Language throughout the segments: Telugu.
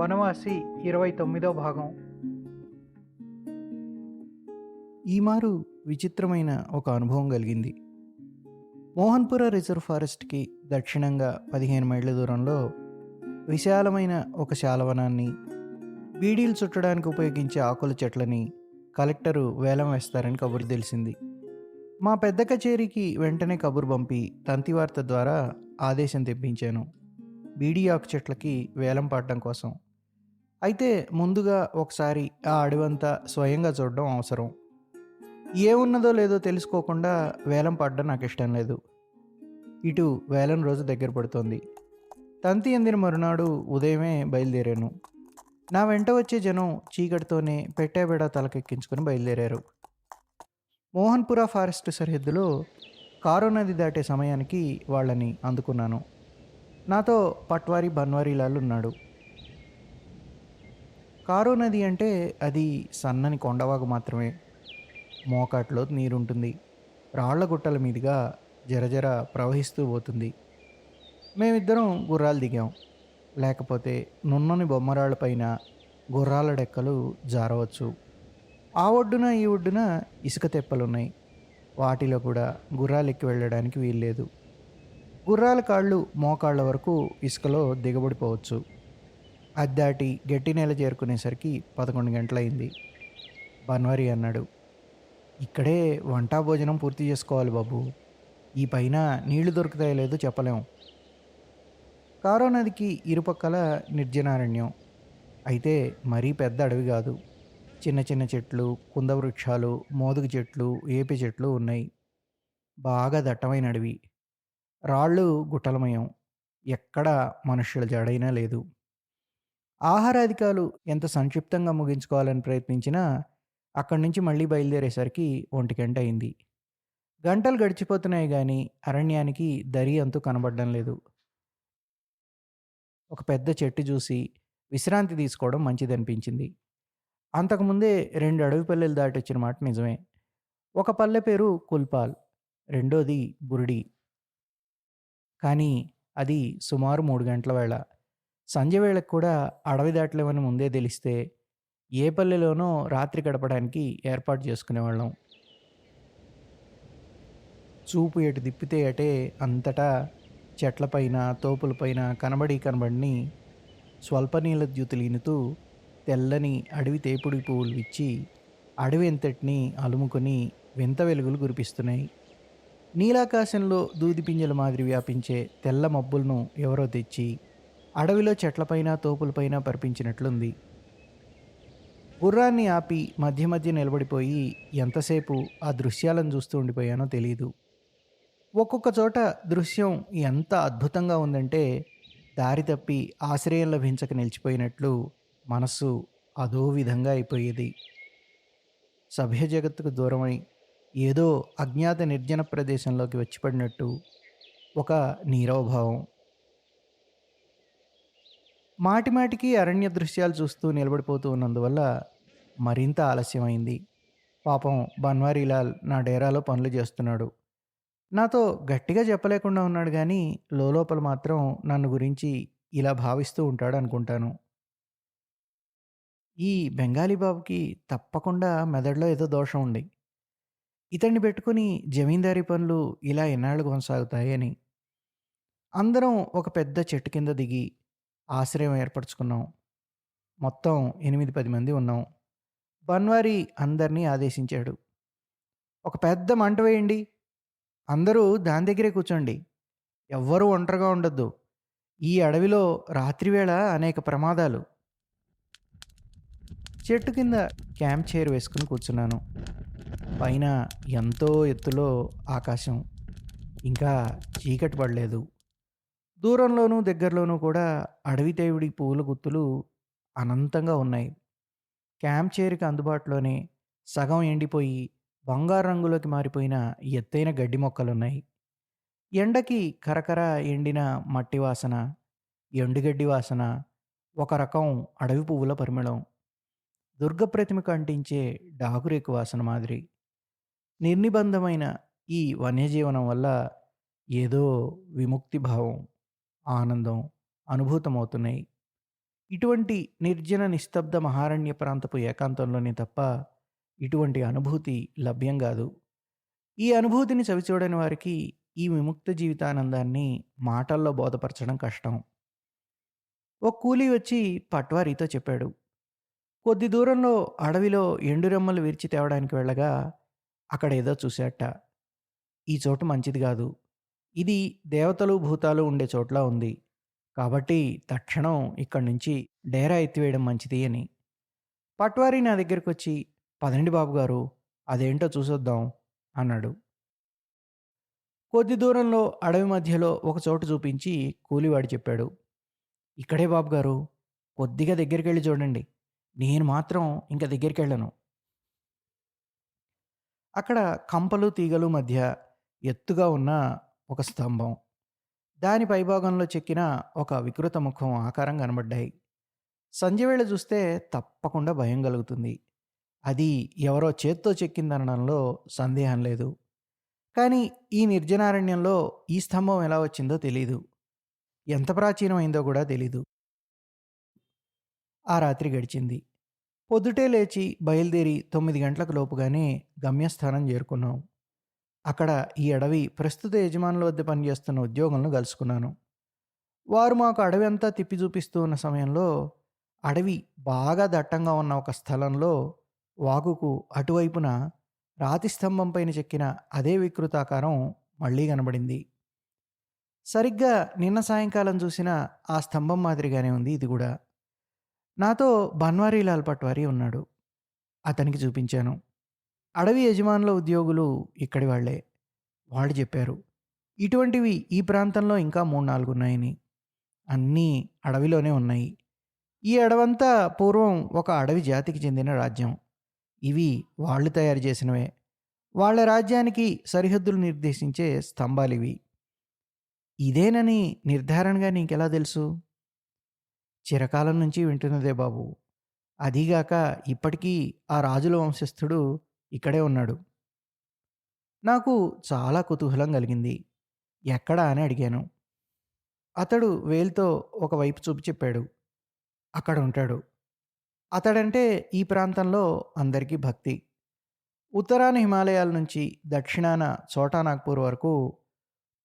వనవాసి ఇరవై తొమ్మిదో భాగం. ఈమారు విచిత్రమైన ఒక అనుభవం కలిగింది. మోహన్పుర రిజర్వ్ ఫారెస్ట్కి దక్షిణంగా పదిహేను మైళ్ళ దూరంలో విశాలమైన ఒక శాలవనాన్ని బీడీలు చుట్టడానికి ఉపయోగించే ఆకుల చెట్లని కలెక్టరు వేలం వేస్తారని కబురు తెలిసింది. మా పెద్ద కచేరీకి వెంటనే కబురు పంపి తంతివార్త ద్వారా ఆదేశం తెప్పించాను. బీడీ ఆకు చెట్లకి వేలం పాడడం కోసం. అయితే ముందుగా ఒకసారి ఆ అడవంతా స్వయంగా చూడడం అవసరం. ఏమున్నదో లేదో తెలుసుకోకుండా వేలం పాడడం నాకు ఇష్టం లేదు. ఇటు వేలం రోజు దగ్గర పడుతోంది. తంతి అందిన మరునాడు ఉదయమే బయలుదేరాను. నా వెంట వచ్చే జనం చీకటితోనే పెట్టేబెడ తలకెక్కించుకొని బయలుదేరారు. మోహన్పుర ఫారెస్ట్ సరిహద్దులో కారో నది దాటే సమయానికి వాళ్ళని అందుకున్నాను. నాతో పట్వారి బన్వారీలాల్ ఉన్నాడు. కారో నది అంటే అది సన్నని కొండవాగు మాత్రమే. మోకాట్లో నీరుంటుంది. రాళ్ళ గుట్టల మీదుగా జరజర ప్రవహిస్తూ పోతుంది. మేమిద్దరం గుర్రాలు దిగాం. లేకపోతే నున్నని బొమ్మరాళ్ళపైన గుర్రాల డెక్కలు జారవచ్చు. ఆ ఒడ్డున ఈ ఒడ్డున ఇసుక తెప్పలున్నాయి. వాటిలో కూడా గుర్రాలు ఎక్కి వెళ్ళడానికి వీల్లేదు. గుర్రాల కాళ్ళు మోకాళ్ళ వరకు ఇసుకలో దిగబడిపోవచ్చు. అద్దాటి గట్టి నేల చేరుకునేసరికి పదకొండు గంటలైంది. బన్వరి అన్నాడు ఇక్కడే వంట భోజనం పూర్తి చేసుకోవాలి బాబు. ఈ పైన నీళ్ళు దొరుకుతాయో లేదో చెప్పలేం. కారో నదికి ఇరుపక్కల నిర్జనారణ్యం. అయితే మరీ పెద్ద అడవి కాదు. చిన్న చిన్న చెట్లు కుంద వృక్షాలు మోదుగు చెట్లు ఏపి చెట్లు ఉన్నాయి. బాగా దట్టమైన అడవి రాళ్ళు గుట్టలమయం. ఎక్కడ మనుషుల జడైనా లేదు. ఆహారాధికాలు ఎంత సంక్షిప్తంగా ముగించుకోవాలని ప్రయత్నించినా అక్కడి నుంచి మళ్ళీ బయలుదేరేసరికి ఒంటి గంట అయింది. గంటలు గడిచిపోతున్నాయి కానీ అరణ్యానికి దరి అంతూ కనబడడం లేదు. ఒక పెద్ద చెట్టు చూసి విశ్రాంతి తీసుకోవడం మంచిదనిపించింది. అంతకుముందే రెండు అడవి పల్లెలు దాటొచ్చిన మాట నిజమే. ఒక పల్లె పేరు కుల్పాల్ రెండోది బురిడి. కానీ అది సుమారు మూడు గంటల వేళ. సంజయ్ వేళకు కూడా అడవి దాటలేమని ముందే తెలిస్తే ఏ పల్లెలోనో రాత్రి గడపడానికి ఏర్పాటు చేసుకునేవాళ్ళం. చూపు ఎటు తిప్పితే అటే అంతటా చెట్లపైన తోపులపైన కనబడి కనబడిని స్వల్పనీల ద్యుతులీనుతూ తెల్లని అడవి తేపుడి పువ్వులు ఇచ్చి అడవి ఎంతటిని అలుముకొని వింత వెలుగులు కురిపిస్తున్నాయి. నీలాకాశంలో దూది పింజల మాదిరి వ్యాపించే తెల్ల మబ్బులను ఎవరో తెచ్చి అడవిలో చెట్లపైన తోపులపైన పరిపించినట్లుంది. గుర్రాన్ని ఆపి మధ్య మధ్య నిలబడిపోయి ఎంతసేపు ఆ దృశ్యాలను చూస్తూ ఉండిపోయానో తెలియదు ఒక్కొక్క చోట దృశ్యం ఎంత అద్భుతంగా ఉందంటే దారి తప్పి ఆశ్రయం లభించక నిలిచిపోయినట్లు మనస్సు అదో విధంగా అయిపోయేది. సభ్య జగత్తుకు దూరమై ఏదో అజ్ఞాత నిర్జన ప్రదేశంలోకి వచ్చిపడినట్టు ఒక నీరవభావం. మాటిమాటికి అరణ్య దృశ్యాలు చూస్తూ నిలబడిపోతూ ఉన్నందువల్ల మరింత ఆలస్యమైంది. పాపం బన్వారీలాల్ నా డేరాలో పనులు చేస్తున్నాడు. నాతో గట్టిగా చెప్పలేకుండా ఉన్నాడు కానీ లోపల మాత్రం నన్ను గురించి ఇలా భావిస్తూ ఉంటాడు అనుకుంటాను ఈ బెంగాలీ బాబుకి తప్పకుండా మెదడులో ఏదో దోషం ఉంది. ఇతన్ని పెట్టుకుని జమీందారీ పనులు ఇలా ఎన్నాళ్ళు కొనసాగుతాయి అని అందరం ఒక పెద్ద చెట్టు కింద దిగి ఆశ్రయం ఏర్పరచుకున్నాం. మొత్తం ఎనిమిది పది మంది ఉన్నాం. బన్వారీ అందరినీ ఆదేశించాడు. ఒక పెద్ద మంట వేయండి. అందరూ దాని దగ్గరే కూర్చోండి. ఎవ్వరూ ఒంటరిగా ఉండొద్దు. ఈ అడవిలో రాత్రివేళ అనేక ప్రమాదాలు. చెట్టు కింద క్యాంప్ చైర్ వేసుకుని కూర్చున్నాను. పైన ఎంతో ఎత్తులో ఆకాశం. ఇంకా చీకటి పడలేదు. దూరంలోనూ దగ్గరలోనూ కూడా అడవి తేవిడి పువ్వుల గుత్తులు అనంతంగా ఉన్నాయి. క్యాంప్ చైర్కి అందుబాటులోనే సగం ఎండిపోయి బంగారు రంగులోకి మారిపోయిన ఎత్తైన గడ్డి మొక్కలున్నాయి. ఎండకి కరకర ఎండిన మట్టి వాసన ఎండుగడ్డి వాసన ఒక రకం అడవి పువ్వుల పరిమళం. దుర్గప్రతిమకు అంటించే డాగురేకు వాసన మాదిరి నిర్నిబంధమైన ఈ వన్యజీవనం వల్ల ఏదో విముక్తి భావం ఆనందం అనుభూతమవుతున్నాయి. ఇటువంటి నిర్జన నిస్తబ్ద మహారణ్య ప్రాంతపు ఏకాంతంలోనే తప్ప ఇటువంటి అనుభూతి లభ్యం కాదు. ఈ అనుభూతిని చవిచూడని వారికి ఈ విముక్త జీవితానందాన్ని మాటల్లో బోధపరచడం కష్టం. ఓ కూలీ వచ్చి పట్వారీతో చెప్పాడు. కొద్ది దూరంలో అడవిలో ఎండురెమ్మలు విరిచి తేవడానికి వెళ్ళగా అక్కడ ఏదో చూశాట ఈ చోటు మంచిది కాదు. ఇది దేవతలు భూతాలు ఉండే చోట్ల ఉంది. కాబట్టి తక్షణం ఇక్కడి నుంచి డేరా ఎత్తివేయడం మంచిది అని. పట్వారి నా దగ్గరికి వచ్చి పదండి బాబు గారు అదేంటో చూసొద్దాం అన్నాడు. కొద్ది దూరంలో అడవి మధ్యలో ఒక చోటు చూపించి కూలివాడు చెప్పాడు. ఇక్కడే బాబు గారు కొద్దిగా దగ్గరికి వెళ్ళి చూడండి. నేను మాత్రం ఇంకా దగ్గరికి వెళ్ళను అక్కడ కంపలు తీగలు మధ్య ఎత్తుగా ఉన్న ఒక స్తంభం. దాని పైభాగంలో చెక్కిన ఒక వికృత ముఖం ఆకారం కనబడ్డాయి. సంధ్యవేళ చూస్తే తప్పకుండా భయం కలుగుతుంది. అది ఎవరో చేత్తో చెక్కిందనడంలో సందేహం లేదు. కానీ ఈ నిర్జనారణ్యంలో ఈ స్తంభం ఎలా వచ్చిందో తెలీదు. ఎంత ప్రాచీనమైందో కూడా తెలీదు. ఆ రాత్రి గడిచింది. పొద్దుటే లేచి బయలుదేరి తొమ్మిది గంటలకు లోపుగానే గమ్యస్థానం చేరుకున్నాం. అక్కడ ఈ అడవి ప్రస్తుత యజమానుల వద్ద పనిచేస్తున్న ఉద్యోగులను కలుసుకున్నాను. వారు మాకు అడవి అంతా తిప్పి చూపిస్తూ ఉన్న సమయంలో అడవి బాగా దట్టంగా ఉన్న ఒక స్థలంలో వాగుకు అటువైపున రాతి స్తంభం పైన చెక్కిన అదే వికృతాకారం మళ్ళీ కనబడింది. సరిగ్గా నిన్న సాయంకాలం చూసిన ఆ స్తంభం మాదిరిగానే ఉంది ఇది కూడా. నాతో బన్వారీలాల్ పట్వారీ ఉన్నాడు. అతనికి చూపించాను. అడవి యజమానుల ఉద్యోగులు ఇక్కడి వాళ్ళే. వాళ్ళు చెప్పారు ఇటువంటివి ఈ ప్రాంతంలో ఇంకా మూడు నాలుగు ఉన్నాయని. అన్నీ అడవిలోనే ఉన్నాయి. ఈ అడవంతా పూర్వం ఒక అడవి జాతికి చెందిన రాజ్యం. ఇవి వాళ్ళు తయారు చేసినవే. వాళ్ళ రాజ్యానికి సరిహద్దులు నిర్దేశించే స్తంభాలివి. ఇదేనని నిర్ధారణగా నీకెలా తెలుసు? చిరకాలం నుంచి వింటున్నదే బాబు. అదీగాక ఇప్పటికీ ఆ రాజుల వంశస్థుడు ఇక్కడే ఉన్నాడు. నాకు చాలా కుతూహలం కలిగింది. ఎక్కడా అని అడిగాను. అతడు వేలుతో ఒకవైపు చూపి చెప్పాడు. అక్కడ ఉంటాడు. అతడంటే ఈ ప్రాంతంలో అందరికీ భక్తి. ఉత్తరాన హిమాలయాల నుంచి దక్షిణాన చోటానాగ్పూర్ వరకు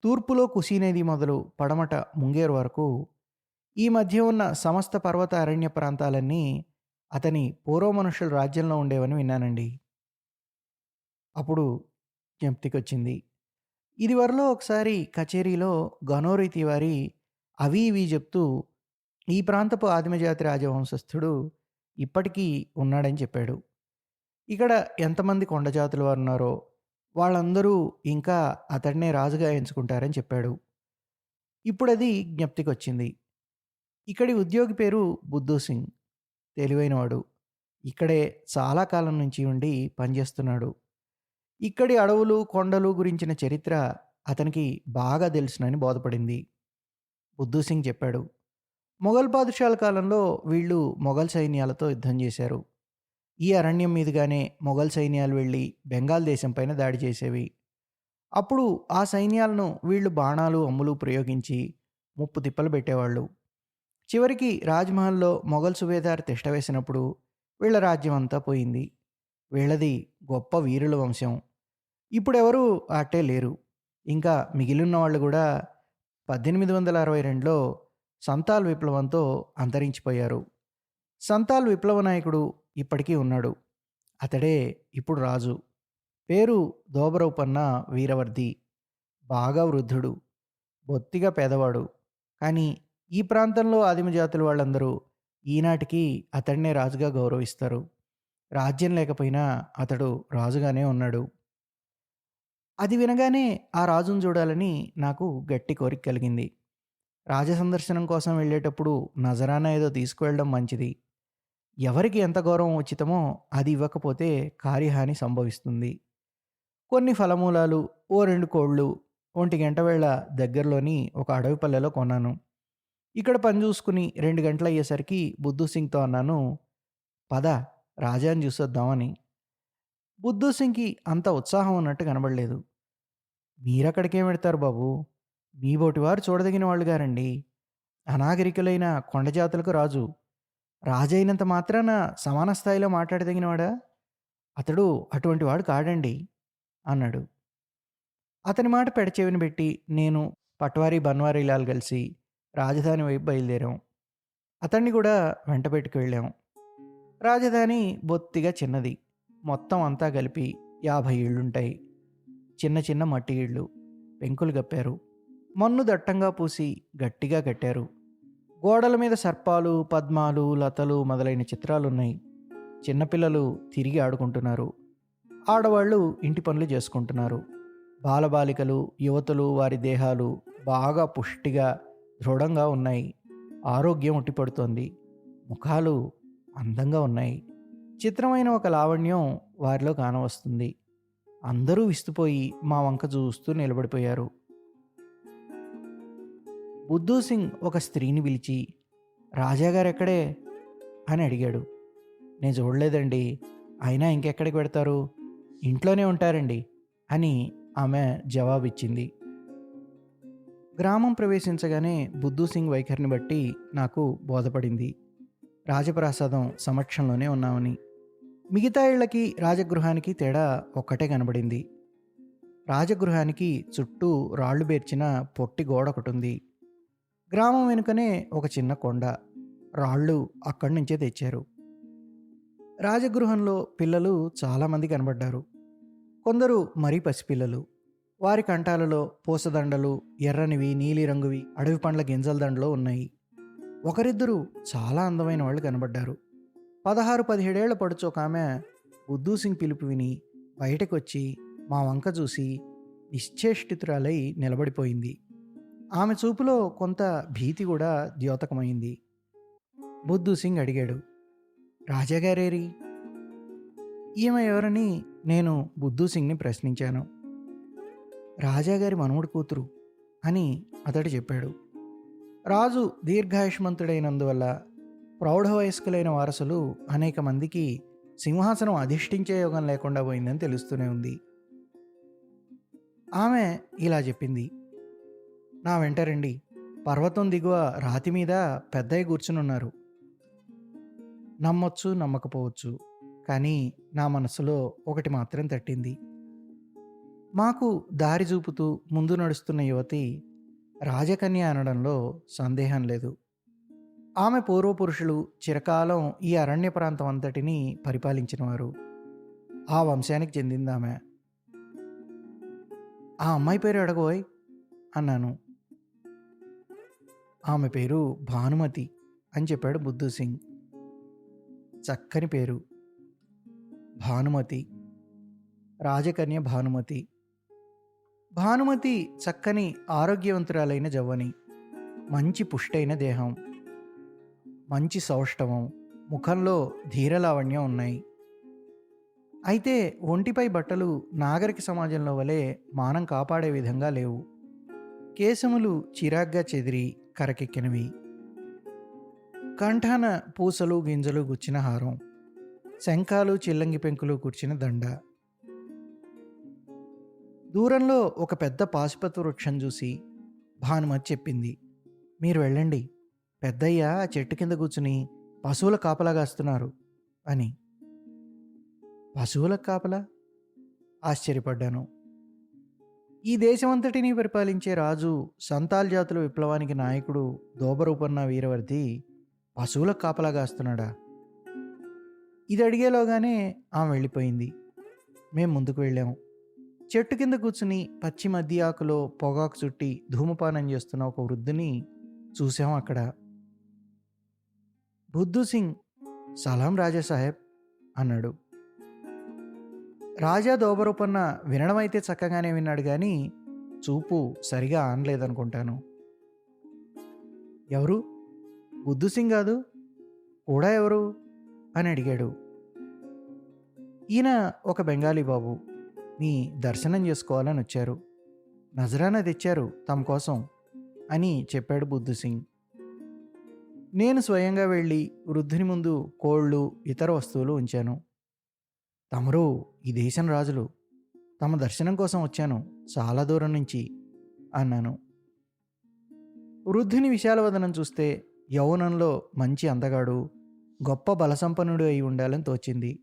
తూర్పులో కుసీ నది మొదలు పడమట ముంగేరు వరకు ఈ మధ్య ఉన్న సమస్త పర్వత అరణ్య ప్రాంతాలన్నీ అతని పూర్వమనుషుల రాజ్యంలో ఉండేవని విన్నానండి. అప్పుడు జ్ఞప్తికొచ్చింది. ఇదివరలో ఒకసారి కచేరీలో గనోరి తివారి అవి ఇవి చెప్తూ ఈ ప్రాంతపు ఆదిమజాతి రాజవంశస్థుడు ఇప్పటికీ ఉన్నాడని చెప్పాడు. ఇక్కడ ఎంతమంది కొండజాతులు వారు ఉన్నారో వాళ్ళందరూ ఇంకా అతడినే రాజుగా ఎంచుకుంటారని చెప్పాడు. ఇప్పుడు అది జ్ఞప్తికొచ్చింది. ఇక్కడి ఉద్యోగి పేరు బుద్ధు సింగ్. తెలివైనవాడు. ఇక్కడే చాలా కాలం నుంచి ఉండి పనిచేస్తున్నాడు. ఇక్కడి అడవులు కొండలు గురించిన చరిత్ర అతనికి బాగా తెలుసునని బోధపడింది. బుద్ధు సింగ్ చెప్పాడు. మొఘల్ పాదుషాల కాలంలో వీళ్ళు మొఘల్ సైన్యాలతో యుద్ధం చేశారు. ఈ అరణ్యం మీదుగానే మొఘల్ సైన్యాలు వెళ్ళి బెంగాల్ దేశం పైన దాడి చేసేవి. అప్పుడు ఆ సైన్యాలను వీళ్ళు బాణాలు అమ్ములు ప్రయోగించి ముప్పు తిప్పలు పెట్టేవాళ్ళు. చివరికి రాజ్మహల్లో మొఘల్ సుబేదార్ తిష్టవేసినప్పుడు వీళ్ళ రాజ్యం అంతా పోయింది. వీళ్ళది గొప్ప వీరుల వంశం. ఇప్పుడెవరూ అట్టే లేరు. ఇంకా మిగిలిన వాళ్ళు కూడా పద్దెనిమిది వందల అరవై రెండులో సంతాల్ విప్లవంతో అంతరించిపోయారు. సంతాల్ విప్లవ నాయకుడు ఇప్పటికీ ఉన్నాడు. అతడే ఇప్పుడు రాజు. పేరు దోబరౌపన్న వీరవర్ది. బాగా వృద్ధుడు. బొత్తిగా పేదవాడు. కానీ ఈ ప్రాంతంలో ఆదిమ జాతుల వాళ్ళందరూ ఈనాటికి అతడినే రాజుగా గౌరవిస్తారు. రాజ్యం లేకపోయినా అతడు రాజుగానే ఉన్నాడు. అది వినగానే ఆ రాజును చూడాలని నాకు గట్టి కోరిక కలిగింది. రాజ సందర్శనం కోసం వెళ్ళేటప్పుడు నజరానా ఏదో తీసుకువెళ్ళడం మంచిది. ఎవరికి ఎంత గౌరవం ఉచితమో అది ఇవ్వకపోతే కార్యహాని సంభవిస్తుంది. కొన్ని ఫలమూలాలు ఓ రెండు కోళ్ళు ఒంటి గంట వేళ దగ్గరలోని ఒక అడవి పల్లెలో కొన్నాను. ఇక్కడ పని చూసుకుని రెండు గంటలు అయ్యేసరికి బుద్ధు సింగ్తో అన్నాను పద రాజాని చూసొద్దామని. బుద్ధు సింగ్కి అంత ఉత్సాహం ఉన్నట్టు కనబడలేదు. మీరక్కడికేం పెడతారు బాబు? మీ వారు చూడదగిన వాళ్ళు గారండి. అనాగరికులైన కొండజాతులకు రాజు. రాజైనంత మాత్రాన సమాన స్థాయిలో మాట్లాడదగినవాడా? అతడు అటువంటి వాడు కాడండి అన్నాడు. అతని మాట పెడచెవిని పెట్టి నేను పట్వారీ బన్వారీలాల్ కలిసి రాజధాని వైపు బయలుదేరాం అతన్ని కూడా వెంట పెట్టుకు వెళ్ళాం రాజధాని బొత్తిగా చిన్నది. మొత్తం అంతా కలిపి యాభై ఇళ్ళుంటాయి చిన్న చిన్న మట్టి ఇళ్ళు పెంకులు కప్పారు. మన్ను దట్టంగా పూసి గట్టిగా కట్టారు. గోడల మీద సర్పాలు పద్మాలు లతలు మొదలైన చిత్రాలున్నాయి. చిన్నపిల్లలు తిరిగి ఆడుకుంటున్నారు. ఆడవాళ్ళు ఇంటి పనులు చేసుకుంటున్నారు. బాలబాలికలు యువతులు వారి దేహాలు బాగా పుష్టిగా దృఢంగా ఉన్నాయి. ఆరోగ్యం ఉట్టిపడుతోంది. ముఖాలు అందంగా ఉన్నాయి. చిత్రమైన ఒక లావణ్యం వారిలో కానవస్తుంది. అందరూ విస్తుపోయి మా వంక చూస్తూ నిలబడిపోయారు. బుద్ధూ సింగ్ ఒక స్త్రీని పిలిచి రాజాగారు ఎక్కడే అని అడిగాడు. నేను చూడలేదండి. అయినా ఇంకెక్కడికి పెడతారు ఇంట్లోనే ఉంటారండి. అని ఆమె జవాబిచ్చింది. గ్రామం ప్రవేశించగానే బుద్ధు సింగ్ వైఖరిని బట్టి నాకు బోధపడింది. రాజప్రాసాదం సమక్షంలోనే ఉన్నామని. మిగతా ఇళ్ళకి రాజగృహానికి తేడా ఒక్కటే కనబడింది. రాజగృహానికి చుట్టూ రాళ్ళు బేర్చిన పొట్టి గోడ ఒకటి ఉంది గ్రామం వెనుకనే ఒక చిన్న కొండ. రాళ్ళు అక్కడి నుంచే తెచ్చారు. రాజగృహంలో పిల్లలు చాలామంది కనబడ్డారు. కొందరు మరీ పసిపిల్లలు. వారి కంఠాలలో పూసదండలు ఎర్రనివి నీలిరంగువి అడవి పండ్ల గింజల దండలో ఉన్నాయి. ఒకరిద్దరు చాలా అందమైన వాళ్ళు కనబడ్డారు. పదహారు పదిహేడేళ్ళ పడుచు ఒక ఆమె బుద్ధూ సింగ్ పిలుపు విని బయటకొచ్చి మా వంక చూసి నిశ్చేష్టితురాలై నిలబడిపోయింది. ఆమె చూపులో కొంత భీతి కూడా ద్యోతకమైంది. బుద్ధూ సింగ్ అడిగాడు రాజాగారేరి? ఈమె ఎవరని నేను బుద్ధూ సింగ్ని ప్రశ్నించాను. రాజాగారి మనవడు కూతురు అని అతడు చెప్పాడు. రాజు దీర్ఘాయుష్మంతుడైనందువల్ల ప్రౌఢ వయస్కులైన వారసులు అనేక మందికి సింహాసనం అధిష్ఠించే యోగం లేకుండా పోయిందని తెలుస్తూనే ఉంది. ఆమె ఇలా చెప్పింది. నా వెంట రండి. పర్వతం దిగువ రాతి మీద పెద్దయ్య కూర్చునున్నారు. నమ్మొచ్చు నమ్మకపోవచ్చు కానీ నా మనసులో ఒకటి మాత్రం తట్టింది. మాకు దారి చూపుతూ ముందు నడుస్తున్న యువతి రాజకన్య అనడంలో సందేహం లేదు. ఆమె పూర్వపురుషులు చిరకాలం ఈ అరణ్య ప్రాంతం అంతటిని పరిపాలించినవారు. ఆ వంశానికి చెందింది ఆమె ఆ అమ్మాయి పేరు అడగబోయ్ అన్నాను. ఆమె పేరు భానుమతి అని చెప్పాడు బుద్ధు సింగ్. చక్కని పేరు. భానుమతి. రాజకన్య భానుమతి. భానుమతి చక్కని ఆరోగ్యవంతురాలైన జవ్వని. మంచి పుష్టైన దేహం. మంచి సౌష్ఠవం. ముఖంలో ధీరలావణ్యం ఉన్నాయి. అయితే ఒంటిపై బట్టలు నాగరిక సమాజంలో వలె మానం కాపాడే విధంగా లేవు. కేశములు చిరాగ్గా చెదిరి కరకెక్కినవి. కంఠాన పూసలు గింజలు గుచ్చిన హారం. శంఖాలు చిల్లంగి పెంకులు కూర్చిన దండ. దూరంలో ఒక పెద్ద పాశుపతి వృక్షం చూసి భానుమతి చెప్పింది మీరు వెళ్ళండి. పెద్దయ్య ఆ చెట్టు కింద కూర్చుని పశువుల కాపలా కాస్తున్నారు అని. పశువుల కాపలా? ఆశ్చర్యపడ్డాను. ఈ దేశమంతటినీ పరిపాలించే రాజు సంతాల్ జాతుల విప్లవానికి నాయకుడు దోబరూపన్న వీరవర్తి పశువుల కాపలా కాస్తున్నాడా? ఇది అడిగేలోగానే ఆమె వెళ్ళిపోయింది. మేము ముందుకు వెళ్ళాము. చెట్టు కింద కూర్చుని పచ్చి మధ్య ఆకులో పొగాకు చుట్టి ధూమపానం చేస్తున్న ఒక వృద్ధుని చూసాం అక్కడ. బుద్ధు సింగ్ సలాం రాజా సాహెబ్ అన్నాడు. రాజా దోబరూపన్న వినడమైతే చక్కగానే విన్నాడు కానీ చూపు సరిగా ఆనలేదనుకుంటాను. ఎవరు? బుద్ధు సింగ్ కాదు? కూడా ఎవరు? అని అడిగాడు. ఈయన ఒక బెంగాలీ బాబు మీ దర్శనం చేసుకోవాలని వచ్చారు. నజరానా తెచ్చారు తమ కోసం అని చెప్పాడు బుద్ధు సింగ్. నేను స్వయంగా వెళ్ళి వృద్ధుని ముందు కోళ్ళు ఇతర వస్తువులు ఉంచాను. తమరు ఈ దేశం రాజులు. తమ దర్శనం కోసం వచ్చాను. చాలా దూరం నుంచి అన్నాను. వృద్ధుని విశాలవదనం చూస్తే యౌవనంలో మంచి అందగాడు గొప్ప బలసంపన్నుడు అయి ఉండాలని తోచింది.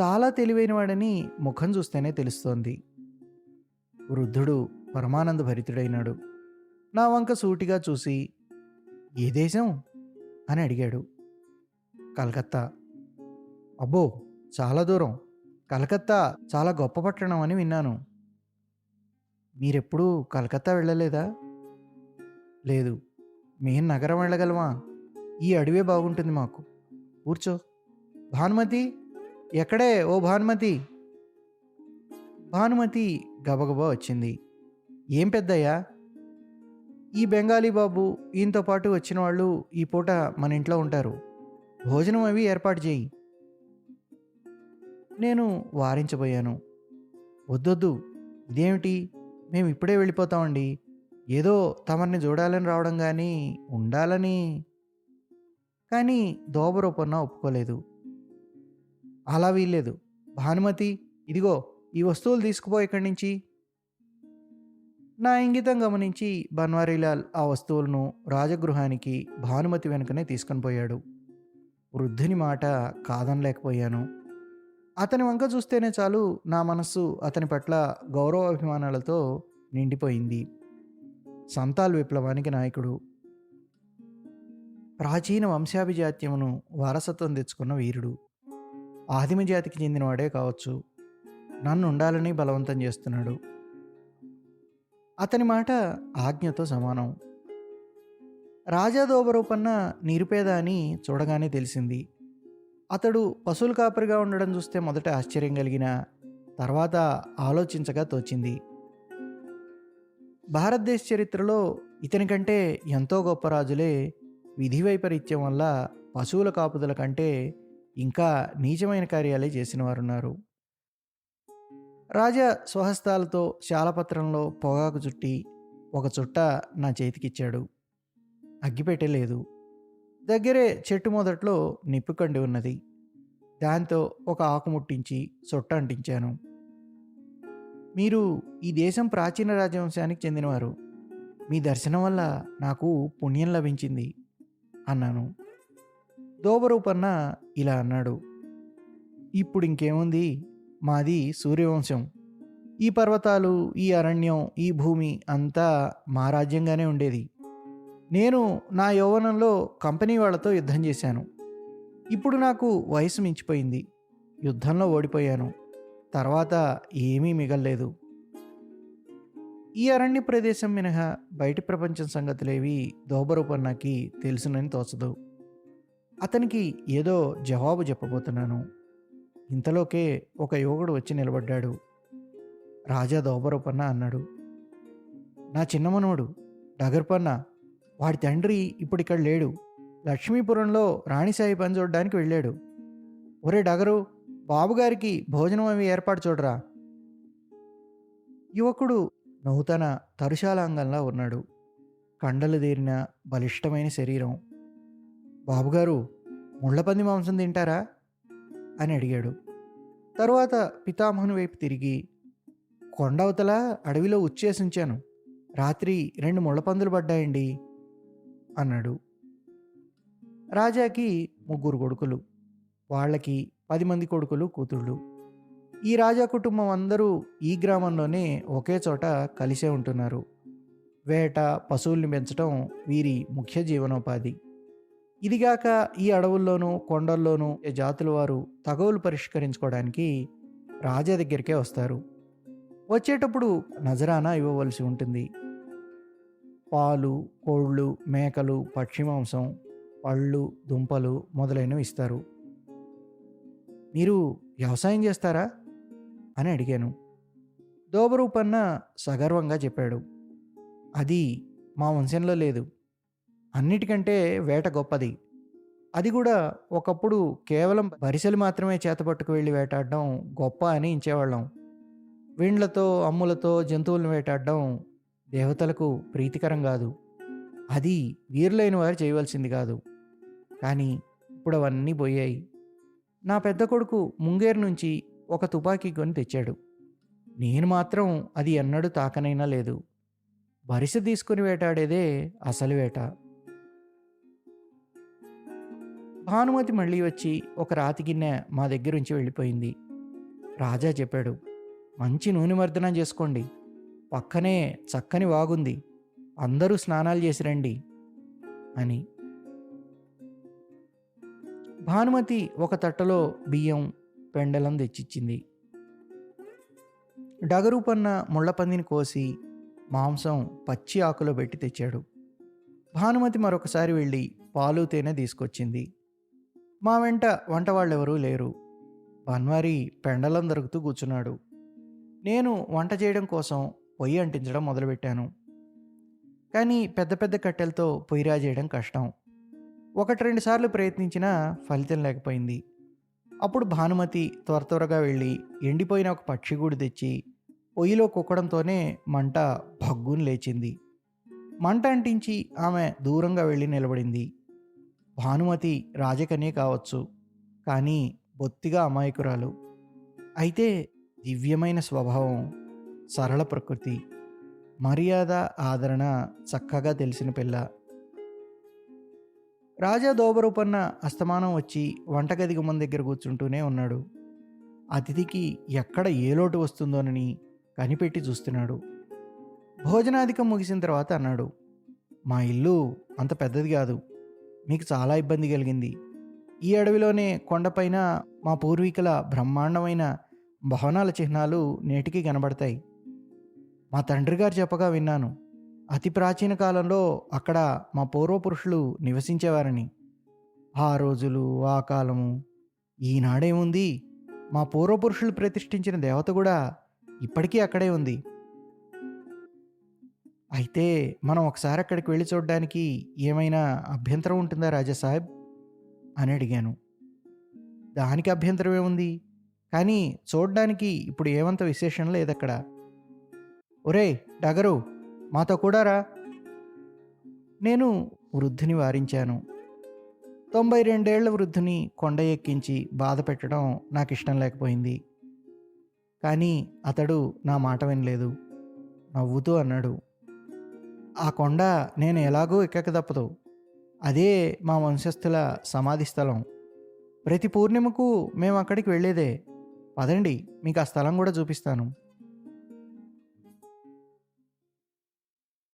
చాలా తెలివైనవాడని ముఖం చూస్తేనే తెలుస్తోంది. వృద్ధుడు పరమానంద భరితుడైనాడు. నా వంక సూటిగా చూసి ఏ దేశం? అని అడిగాడు. కలకత్తా. అబ్బో! చాలా దూరం. కలకత్తా చాలా గొప్ప పట్టణం అని విన్నాను. మీరెప్పుడూ కలకత్తా వెళ్ళలేదా? లేదు. మేం నగరం వెళ్ళగలమా? ఈ అడవే బాగుంటుంది మాకు. కూర్చో. భానుమతి ఎక్కడే? ఓ భానుమతి. భానుమతి గబగబా వచ్చింది. ఏం పెద్దయ్యా? ఈ బెంగాలీ బాబు ఈయనతో పాటు వచ్చిన వాళ్ళు ఈ పూట మన ఇంట్లో ఉంటారు. భోజనం అవి ఏర్పాటు చేయి. నేను వారించబోయాను. వద్దొద్దు. ఇదేమిటి? మేము ఇప్పుడే వెళ్ళిపోతామండి. ఏదో తమరిని చూడాలని రావడం కానీ ఉండాలని. కానీ దోబరూపన్న ఒప్పుకోలేదు. అలా వీల్లేదు. భానుమతి ఇదిగో ఈ వస్తువులు తీసుకుపో ఇక్కడి నుంచి. నా ఇంగితం గమనించి బన్వారీలాల్ ఆ వస్తువులను రాజగృహానికి భానుమతి వెనుకనే తీసుకొని పోయాడు. వృద్ధుని మాట కాదనలేకపోయాను. అతని వంక చూస్తేనే చాలు నా మనస్సు అతని పట్ల గౌరవాభిమానాలతో నిండిపోయింది. సంతాల్ విప్లవానికి నాయకుడు. ప్రాచీన వంశాభిజాత్యమును వారసత్వం తెచ్చుకున్న వీరుడు. ఆదిమ జాతికి చెందినవాడే కావచ్చు. నన్ను ఉండాలని బలవంతం చేస్తున్నాడు. అతని మాట ఆజ్ఞతో సమానం. రాజా దోబరూపన్న నిరుపేద అని చూడగానే తెలిసింది. అతడు పశువుల కాపరిగా ఉండడం చూస్తే మొదట ఆశ్చర్యం కలిగిన తర్వాత ఆలోచించగా తోచింది. భారతదేశ చరిత్రలో ఇతని కంటే ఎంతో గొప్ప రాజులే విధి వైపరీత్యం వల్ల పశువుల కాపుదల కంటే ఇంకా నీచమైన కార్యాలే చేసిన వారున్నారు. రాజా స్వహస్తాలతో శాలపత్రంలో పొగాకు చుట్టి ఒక చుట్ట నా చేతికిచ్చాడు. అగ్గిపెట్టలేదు దగ్గరే చెట్టు మొదట్లో నిప్పుకండి ఉన్నది. దాంతో ఒక ఆకు ముట్టించి చుట్ట అంటించాను. మీరు ఈ దేశం ప్రాచీన రాజవంశానికి చెందినవారు. మీ దర్శనం వల్ల నాకు పుణ్యం లభించింది అన్నాను. దోబరూపన్న ఇలా అన్నాడు. ఇప్పుడు ఇంకేముంది? మాది సూర్యవంశం. ఈ పర్వతాలు ఈ అరణ్యం ఈ భూమి అంతా మా రాజ్యంగానే ఉండేది. నేను నా యౌవనంలో కంపెనీ వాళ్ళతో యుద్ధం చేశాను. ఇప్పుడు నాకు వయసు మించిపోయింది. యుద్ధంలో ఓడిపోయాను. తర్వాత ఏమీ మిగల్లేదు. ఈ అరణ్య ప్రదేశం మినహా బయటి ప్రపంచం సంగతులేవి దోబరూపన్నకి తెలుసునని తోచదు. అతనికి ఏదో జవాబు చెప్పబోతున్నాను. ఇంతలోకే ఒక యువకుడు వచ్చి నిలబడ్డాడు. రాజా దోబరపన్న అన్నాడు. నా చిన్నమనోడు డగర్పన్న వాడి తండ్రి ఇప్పుడు ఇక్కడ లేడు. లక్ష్మీపురంలో రాణిసాయి పని చూడడానికి వెళ్ళాడు. ఒరే డగరు బాబుగారికి భోజనం అవి ఏర్పాటు చూడరా. యువకుడు నూతన తరుశాలాంగంలా ఉన్నాడు. కండలు తీరిన బలిష్టమైన శరీరం. బాబుగారు ముళ్ళపంది మాంసం తింటారా? అని అడిగాడు. తరువాత పితామహుని వైపు తిరిగి కొండవతల అడవిలో ఉచ్చేసి ఉంచాను రాత్రి రెండు ముళ్ళపందులు పడ్డాయండి అన్నాడు. రాజాకి ముగ్గురు కొడుకులు వాళ్ళకి పది మంది కొడుకులు కూతుళ్ళు. ఈ రాజా కుటుంబం అందరూ ఈ గ్రామంలోనే ఒకే చోట కలిసే ఉంటున్నారు. వేట పశువుల్ని పెంచడం వీరి ముఖ్య జీవనోపాధి. ఇదిగాక ఈ అడవుల్లోనూ కొండల్లోనూ జాతుల వారు తగవులు పరిష్కరించుకోవడానికి రాజా దగ్గరికే వస్తారు. వచ్చేటప్పుడు నజరానా ఇవ్వవలసి ఉంటుంది. పాలు కోళ్ళు మేకలు పక్షి మాంసం పళ్ళు దుంపలు మొదలైనవి ఇస్తారు. మీరు వ్యవసాయం చేస్తారా? అని అడిగాను. దోబరూపన్న సగర్వంగా చెప్పాడు. అది మా వంశంలో లేదు. అన్నిటికంటే వేట గొప్పది. అది కూడా ఒకప్పుడు కేవలం బరిసెలు మాత్రమే చేతపట్టుకు వెళ్ళి వేటాడడం గొప్ప అని ఇంచేవాళ్ళం. వీండ్లతో అమ్ములతో జంతువులను వేటాడడం దేవతలకు ప్రీతికరం కాదు. అది వీరులైన వారు చేయవలసింది కాదు. కానీ ఇప్పుడు అవన్నీ పోయాయి. నా పెద్ద కొడుకు ముంగేరు నుంచి ఒక తుపాకీ కొని తెచ్చాడు. నేను మాత్రం అది ఎన్నడూ తాకనైనా లేదు. వరిస తీసుకుని వేటాడేదే అసలు వేట. భానుమతి మళ్ళీ వచ్చి ఒక రాతి గిన్నె మా దగ్గర నుంచి వెళ్ళిపోయింది. రాజా చెప్పాడు మంచి నూనె మర్దనం చేసుకోండి. పక్కనే చక్కని వాగుంది. అందరూ స్నానాలు చేసి రండి. అని. భానుమతి ఒక తట్టలో బియ్యం పెండలం తెచ్చిచ్చింది. డగరూపన్న ముళ్ళపందిని కోసి మాంసం పచ్చి ఆకులో పెట్టి తెచ్చాడు. భానుమతి మరొకసారి వెళ్ళి పాలు తేనె తీసుకొచ్చింది. మా వెంట వంట వాళ్ళెవరూ లేరు. బన్వారి పెండలం దొరుకుతూ కూర్చున్నాడు. నేను వంట చేయడం కోసం పొయ్యి అంటించడం మొదలుపెట్టాను. కానీ పెద్ద పెద్ద కట్టెలతో పొయ్యిరా చేయడం కష్టం. ఒకటి రెండు సార్లు ప్రయత్నించినా ఫలితం లేకపోయింది. అప్పుడు భానుమతి త్వర త్వరగా వెళ్ళి ఎండిపోయిన ఒక పక్షిగూడు తెచ్చి పొయ్యిలో కుక్కడంతోనే మంట భగ్గుని లేచింది. మంట అంటించి ఆమె దూరంగా వెళ్ళి నిలబడింది. భానుమతి రాజకనే కావచ్చు కానీ బొత్తిగా అమాయకురాలు. అయితే దివ్యమైన స్వభావం సరళ ప్రకృతి మర్యాద ఆదరణ చక్కగా తెలిసిన పిల్ల. రాజా దోబరూపన్న అస్తమానం వచ్చి వంటగది గుమ్మం దగ్గర కూర్చుంటూనే ఉన్నాడు. అతిథికి ఎక్కడ ఏ లోటు వస్తుందోనని కనిపెట్టి చూస్తున్నాడు. భోజనాధికం ముగిసిన తర్వాత అన్నాడు మా ఇల్లు అంత పెద్దది కాదు. మీకు చాలా ఇబ్బంది కలిగింది. ఈ అడవిలోనే కొండపైన మా పూర్వీకుల బ్రహ్మాండమైన భవనాల చిహ్నాలు నేటికి కనబడతాయి. మా తండ్రి గారు చెప్పగా విన్నాను. అతి ప్రాచీన కాలంలో అక్కడ మా పూర్వపురుషులు నివసించేవారని. ఆ రోజులు ఆ కాలము ఈనాడేముంది మా పూర్వపురుషులు ప్రతిష్ఠించిన దేవత కూడా ఇప్పటికీ అక్కడే ఉంది. అయితే మనం ఒకసారి అక్కడికి వెళ్ళి చూడడానికి ఏమైనా అభ్యంతరం ఉంటుందా రాజా సాహెబ్ అని అడిగాను. దానికి అభ్యంతరం ఏముంది? కానీ చూడడానికి ఇప్పుడు ఏమంత విశేషం లేదు అక్కడ ఒరే డగరు మాతో కూడా రా. నేను వృద్ధుని వారించాను. తొంభై రెండేళ్ళ వృద్ధుని కొండ ఎక్కించి బాధ పెట్టడం నాకు ఇష్టం లేకపోయింది. కానీ అతడు నా మాట వినలేదు. నవ్వుతూ అన్నాడు. ఆ కొండ నేను ఎలాగో ఎక్కక తప్పదు. అదే మా వంశస్థుల సమాధి స్థలం. ప్రతి పూర్ణిమకు మేము అక్కడికి వెళ్ళేదే. పదండి మీకు ఆ స్థలం కూడా చూపిస్తాను.